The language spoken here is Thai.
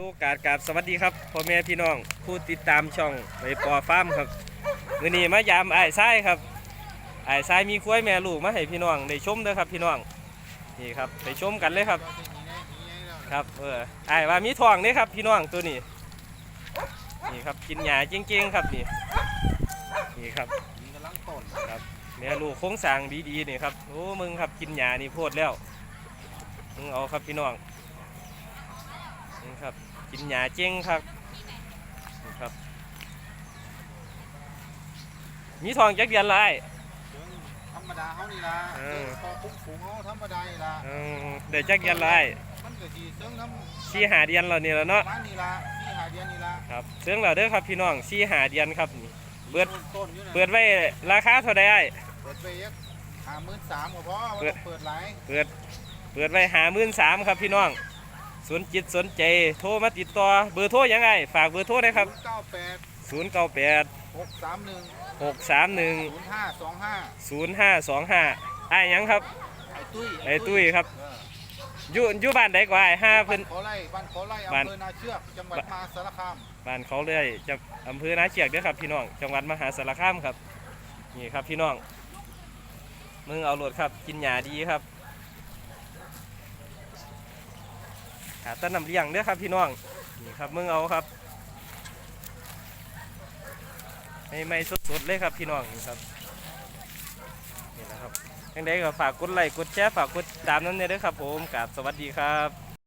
โอกาสกราบสวัสดีครับพ่อแม่พี่น้องผู้ติดตามช่องไปปอฟาร์มครับมื้อนี้มายามไอ้ายซ้ครับไอ้ายซ้มีกล้ยแม่ลูกมาให้พี่น้องได้ชมเด้อครับพี่น้องนี่ครับไปชมกันเลยครับ ครับเออไอ้ายว่ามีทองเด้ครับพี่น้องตัวนี้นี่ครับกินหญ้าจริงๆครับนี่นี่ครับกำลังต้นแม่ลูกโค้งสางดีๆนี่ครับโอ้มึงครับกินหญ้านี่โพดแล้วมึงเอาครับพี่น้อง ครับกินหญ้าเจ้งครับนี่ครับ มีทองจักเดือนละไอ้เชิงธรรมดาเขานี่ละเออพอคุ้มฝูงเขาธรรมดานี่ละเออเดี๋ยวจักเดือนละไอ้มันก็สีเชิงทำสี่หาเดือนแล้วนี่แล้วเนาะบ้านนี่ละที่หาเดียนนี่ละครับเสื่องแล้วเด้อครับพี่น้องสี่หาเดือนครับนี่เบิดต้นอยู่นะเปิดไว้ราคาเท่าใดไอ้เปิดไปยักหาหมื่นสามก็พอเปิดเปิดหลายเปิดเปิดไว้หาหมื่นสามครับพี่น้อง สนจิตสนใจโทรมาติดต่อเบอร์โทรยังไงฝากเบอร์โทรได้ครับ เก้าแปดศูนย์เก้าแปดหกสามหนึ่งหกสามหนึ่งศูนย์ห้าสองห้าศูนย์ห้าสองห้าไอ้ายหยังครับ ไอ้ตุ้ยไอ้ตุ้ยครับ เอออยู่อยู่บ้านใดกว่าไอ้ห้าเพิ่น บ้ขอไร่บ้านขอไร่บ้านอำเภอนาเชือกจังหวัดมหาสารคามบ้านเขาเลยจะอำเภอนาเชียกเด้อครับพี่น้องจังหวัดมหาสารคามครับนี่ครับพี่น้องมึงเอาโหลดครับกินหญ้าดีครับ หาต้นน้ำเลี้ยงเด้อครับพี่น้องนี่ครับมึงเอาครับไม่ไม่สดๆเลยครับพี่น้องนี่ครับนี่นะครับยังไงก็ฝากกดไลค์กดแชร์ฝากกดตามนั้นเนี่ยด้อครับผมกับสวัสดีครับ